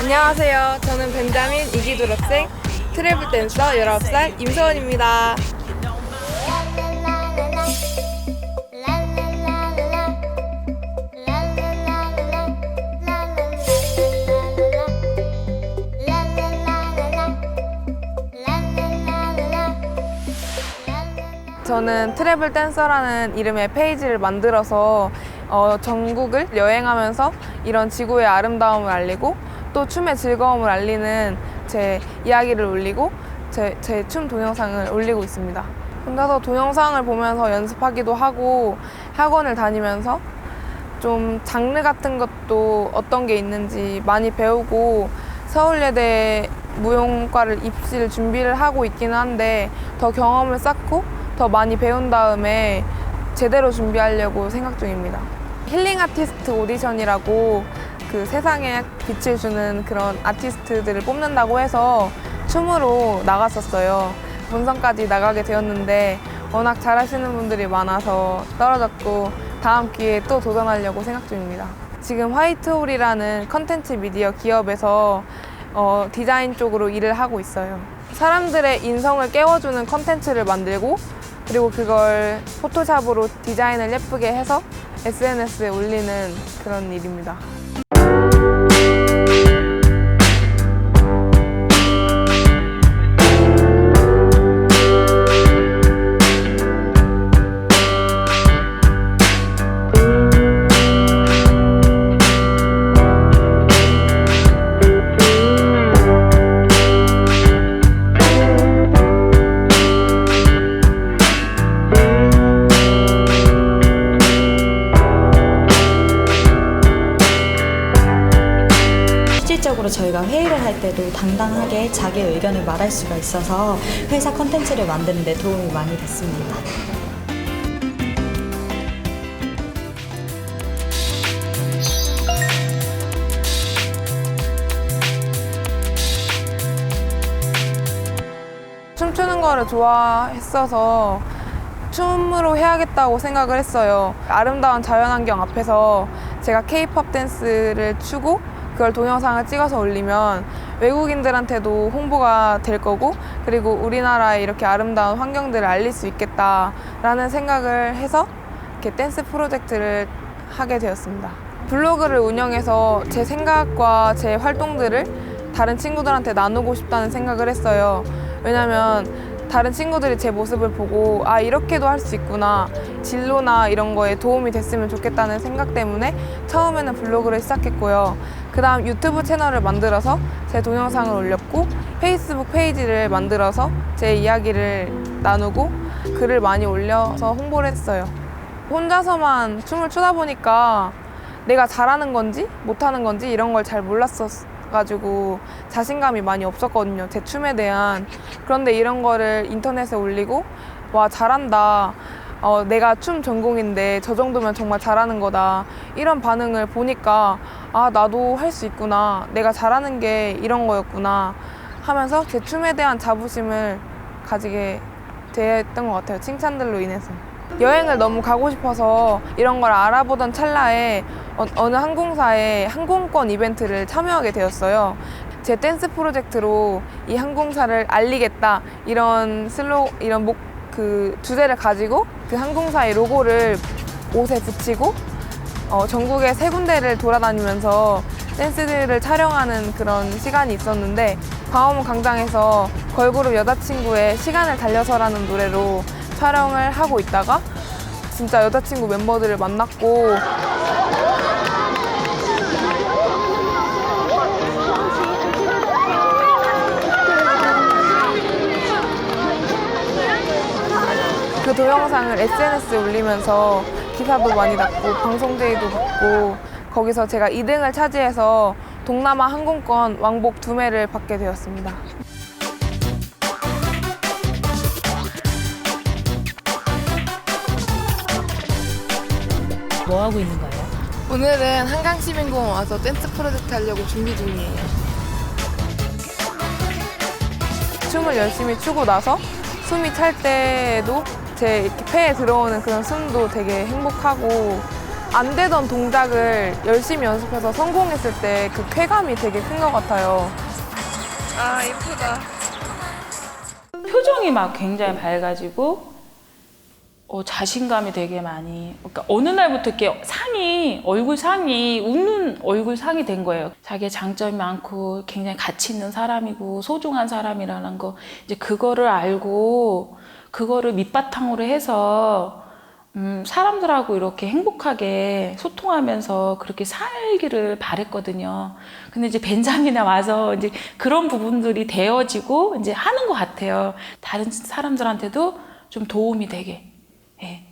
안녕하세요. 저는 벤자민 이기 졸업생 트래블 댄서 19살 임서원입니다. 저는 트래블 댄서라는 이름의 페이지를 만들어서 어, 전국을 여행하면서 이런 지구의 아름다움을 알리고 또 춤의 즐거움을 알리는 제 이야기를 올리고 제춤 동영상을 올리고 있습니다. 혼자서 동영상을 보면서 연습하기도 하고 학원을 다니면서 좀 장르 같은 것도 어떤 게 있는지 많이 배우고 서울예대 무용과를 입시를 준비를 하고 있기는 한데 더 경험을 쌓고 더 많이 배운 다음에 제대로 준비하려고 생각 중입니다. 힐링 아티스트 오디션이라고 그 세상에 빛을 주는 그런 아티스트들을 뽑는다고 해서 춤으로 나갔었어요. 본선까지 나가게 되었는데 워낙 잘하시는 분들이 많아서 떨어졌고 다음 기회에 또 도전하려고 생각 중입니다. 지금 화이트홀이라는 컨텐츠 미디어 기업에서 어, 디자인 쪽으로 일을 하고 있어요. 사람들의 인성을 깨워주는 컨텐츠를 만들고 그리고 그걸 포토샵으로 디자인을 예쁘게 해서 SNS에 올리는 그런 일입니다. 저희가 회의를 할 때도 당당하게 자기 의견을 말할 수가 있어서 회사 컨텐츠를 만드는 데 도움이 많이 됐습니다. 춤추는 거를 좋아했어서 춤으로 해야겠다고 생각을 했어요. 아름다운 자연환경 앞에서 제가 케이팝 댄스를 추고 그걸 동영상을 찍어서 올리면 외국인들한테도 홍보가 될 거고 그리고 우리나라의 이렇게 아름다운 환경들을 알릴 수 있겠다라는 생각을 해서 이렇게 댄스 프로젝트를 하게 되었습니다. 블로그를 운영해서 제 생각과 제 활동들을 다른 친구들한테 나누고 싶다는 생각을 했어요. 왜냐면 다른 친구들이 제 모습을 보고 아 이렇게도 할 수 있구나 진로나 이런 거에 도움이 됐으면 좋겠다는 생각 때문에 처음에는 블로그를 시작했고요. 그 다음 유튜브 채널을 만들어서 제 동영상을 올렸고 페이스북 페이지를 만들어서 제 이야기를 나누고 글을 많이 올려서 홍보를 했어요. 혼자서만 춤을 추다 보니까 내가 잘하는 건지 못하는 건지 이런 걸 잘 몰랐어 가지고 자신감이 많이 없었거든요. 제 춤에 대한. 그런데 이런 거를 인터넷에 올리고 와 잘한다. 어, 내가 춤 전공인데 저 정도면 정말 잘하는 거다. 이런 반응을 보니까 아 나도 할 수 있구나. 내가 잘하는 게 이런 거였구나. 하면서 제 춤에 대한 자부심을 가지게 됐던 것 같아요. 칭찬들로 인해서. 여행을 너무 가고 싶어서 이런 걸 알아보던 찰나에 어, 어느 항공사의 항공권 이벤트를 참여하게 되었어요. 제 댄스 프로젝트로 이 항공사를 알리겠다 이런 슬로 이런 목 그 주제를 가지고 그 항공사의 로고를 옷에 붙이고 어, 전국의 세 군데를 돌아다니면서 댄스들을 촬영하는 그런 시간이 있었는데 광화문 광장에서 걸그룹 여자친구의 시간을 달려서라는 노래로 촬영을 하고 있다가 진짜 여자친구 멤버들을 만났고 동영상을 SNS에 올리면서 기사도 많이 났고 방송제의도 받고 거기서 제가 2등을 차지해서 동남아 항공권 왕복 두 매를 받게 되었습니다. 뭐 하고 있는 거예요? 오늘은 한강시민공원 와서 댄스 프로젝트 하려고 준비 중이에요. 춤을 열심히 추고 나서 숨이 찰 때도 제 이렇게 폐에 들어오는 그런 숨도 되게 행복하고 안 되던 동작을 열심히 연습해서 성공했을 때 그 쾌감이 되게 큰 것 같아요. 아, 이쁘다. 표정이 막 굉장히 밝아지고 어, 자신감이 되게 많이 그러니까 어느 날부터 이렇게 상이 얼굴 상이 웃는 얼굴 상이 된 거예요. 자기의 장점이 많고 굉장히 가치 있는 사람이고 소중한 사람이라는 거 이제 그거를 알고 그거를 밑바탕으로 해서 음, 사람들하고 이렇게 행복하게 소통하면서 그렇게 살기를 바랬거든요. 근데 이제 벤자민에 와서 이제 그런 부분들이 되어지고 이제 하는 것 같아요. 다른 사람들한테도 좀 도움이 되게. 예.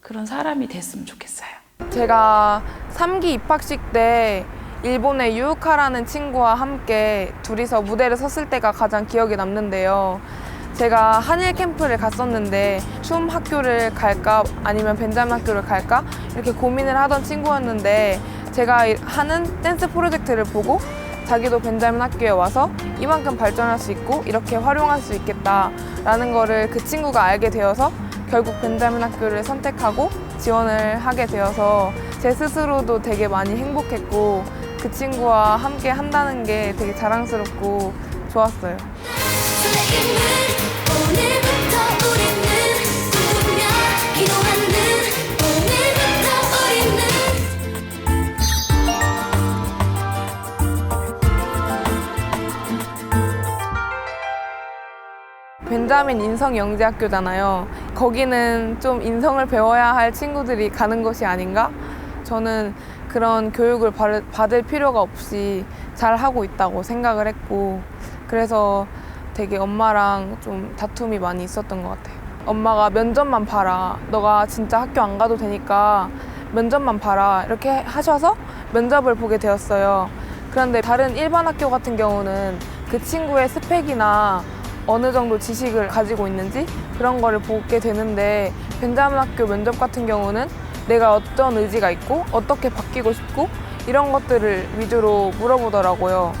그런 사람이 됐으면 좋겠어요. 제가 3기 입학식 때 일본의 유우카라는 친구와 함께 둘이서 무대를 섰을 때가 가장 기억에 남는데요. 제가 한일 캠프를 갔었는데 춤 학교를 갈까 아니면 벤자민 학교를 갈까 이렇게 고민을 하던 친구였는데 제가 이- 하는 댄스 프로젝트를 보고 자기도 벤자민 학교에 와서 이만큼 발전할 수 있고 이렇게 활용할 수 있겠다라는 거를 그 친구가 알게 되어서 결국 벤자민 학교를 선택하고 지원을 하게 되어서 제 스스로도 되게 많이 행복했고 그 친구와 함께 한다는 게 되게 자랑스럽고 좋았어요. 벤자민 인성 영재학교잖아요. 거기는 좀 인성을 배워야 할 친구들이 가는 것이 아닌가? 저는 그런 교육을 받을 필요가 없이 잘 하고 있다고 생각을 했고, 그래서 되게 엄마랑 좀 다툼이 많이 있었던 것 같아요. 엄마가 면접만 봐라. 너가 진짜 학교 안 가도 되니까 면접만 봐라. 이렇게 하셔서 면접을 보게 되었어요. 그런데 다른 일반 학교 같은 경우는 그 친구의 스펙이나 어느 정도 지식을 가지고 있는지 그런 거를 보게 되는데 벤자민 학교 면접 같은 경우는 내가 어떤 의지가 있고 어떻게 바뀌고 싶고 이런 것들을 위주로 물어보더라고요.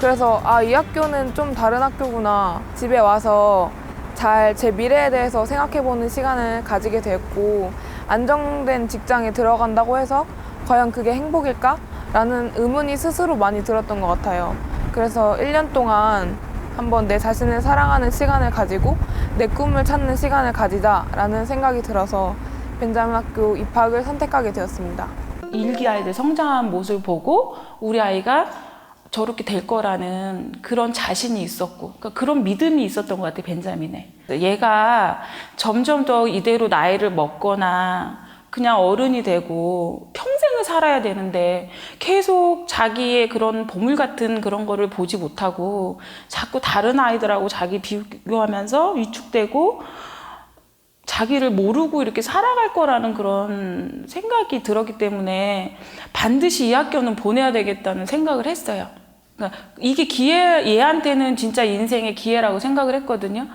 그래서 아, 이 학교는 좀 다른 학교구나. 집에 와서 잘 제 미래에 대해서 생각해 보는 시간을 가지게 됐고 안정된 직장에 들어간다고 해서 과연 그게 행복일까? 라는 의문이 스스로 많이 들었던 것 같아요. 그래서 1년 동안 한번 내 자신을 사랑하는 시간을 가지고 내 꿈을 찾는 시간을 가지자라는 생각이 들어서 벤자민 학교 입학을 선택하게 되었습니다. 일기 아이들 성장한 모습을 보고 우리 아이가 저렇게 될 거라는 그런 자신이 있었고 그러니까 그런 믿음이 있었던 것 같아요 벤자민에 얘가 점점 더 이대로 나이를 먹거나 그냥 어른이 되고 평생을 살아야 되는데 계속 자기의 그런 보물 같은 그런 거를 보지 못하고 자꾸 다른 아이들하고 자기 비교하면서 위축되고 자기를 모르고 이렇게 살아갈 거라는 그런 생각이 들었기 때문에 반드시 이 학교는 보내야 되겠다는 생각을 했어요. 그러니까 이게 기회, 얘한테는 진짜 인생의 기회라고 생각을 했거든요.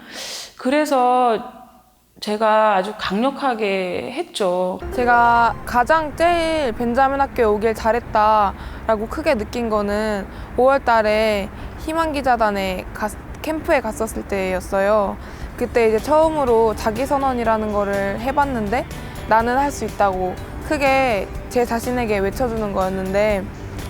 그래서 제가 아주 강력하게 했죠. 제가 가장 제일 벤자민 학교에 오길 잘했다라고 크게 느낀 거는 5월 달에 희망기자단에 갔- 캠프에 갔었을 때였어요. 그때 이제 처음으로 자기선언이라는 거를 해봤는데 나는 할 수 있다고 크게 제 자신에게 외쳐주는 거였는데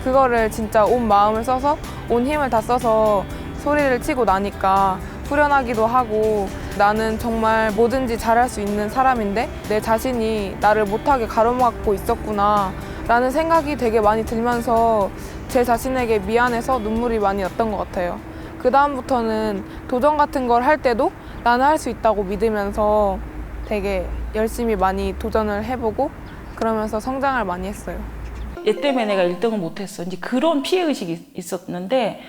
그거를 진짜 온 마음을 써서 온 힘을 다 써서 소리를 치고 나니까 후련하기도 하고 나는 정말 뭐든지 잘할 수 있는 사람인데 내 자신이 나를 못하게 가로막고 있었구나 라는 생각이 되게 많이 들면서 제 자신에게 미안해서 눈물이 많이 났던 것 같아요. 그 다음부터는 도전 같은 걸 할 때도 나는 할 수 있다고 믿으면서 되게 열심히 많이 도전을 해보고 그러면서 성장을 많이 했어요. 얘 때문에 내가 1등을 못했어. 이제 그런 피해의식이 있었는데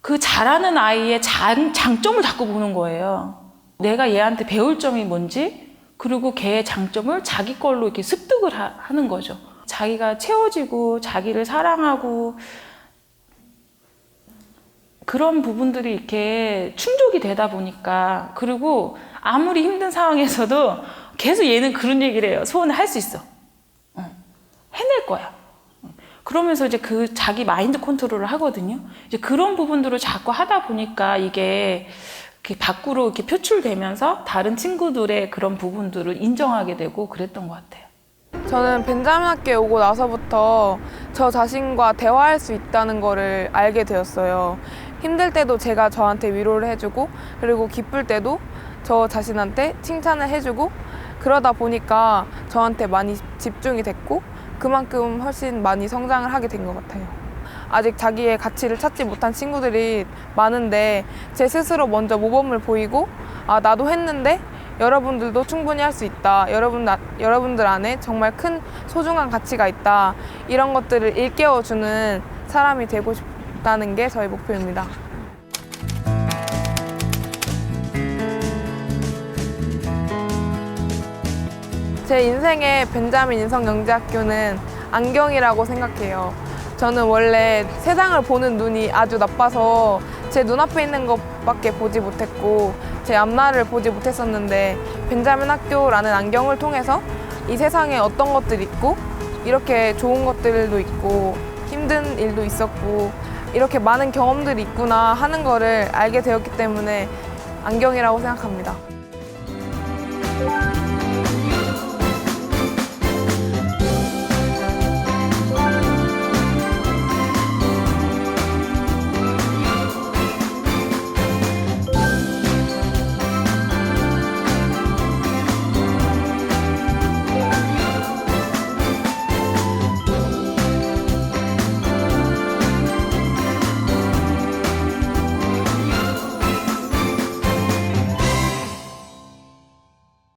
그 잘하는 아이의 장, 장점을 자꾸 보는 거예요. 내가 얘한테 배울 점이 뭔지 그리고 걔의 장점을 자기 걸로 이렇게 습득을 하, 하는 거죠. 자기가 채워지고 자기를 사랑하고 그런 부분들이 이렇게 충족이 되다 보니까 그리고 아무리 힘든 상황에서도 계속 얘는 그런 얘기를 해요. 소원을 할 수 있어. 거야. 그러면서 이제 그 자기 마인드 컨트롤을 하거든요. 이제 그런 부분들을 자꾸 하다 보니까 이게 밖으로 이렇게 표출되면서 다른 친구들의 그런 부분들을 인정하게 되고 그랬던 것 같아요. 저는 벤자민 학교에 오고 나서부터 저 자신과 대화할 수 있다는 거를 알게 되었어요. 힘들 때도 제가 저한테 위로를 해주고 그리고 기쁠 때도 저 자신한테 칭찬을 해주고 그러다 보니까 저한테 많이 집중이 됐고 그만큼 훨씬 많이 성장을 하게 된 것 같아요. 아직 자기의 가치를 찾지 못한 친구들이 많은데 제 스스로 먼저 모범을 보이고 아 나도 했는데 여러분들도 충분히 할 수 있다. 여러분 나- 여러분들 안에 정말 큰 소중한 가치가 있다. 이런 것들을 일깨워 주는 사람이 되고 싶다는 게 저희 목표입니다. 제 인생의 벤자민 인성영재학교는 안경이라고 생각해요. 저는 원래 세상을 보는 눈이 아주 나빠서 제 눈앞에 있는 것밖에 보지 못했고 제 앞날을 보지 못했었는데 벤자민 학교라는 안경을 통해서 이 세상에 어떤 것들이 있고 이렇게 좋은 것들도 있고 힘든 일도 있었고 이렇게 많은 경험들이 있구나 하는 거를 알게 되었기 때문에 안경이라고 생각합니다.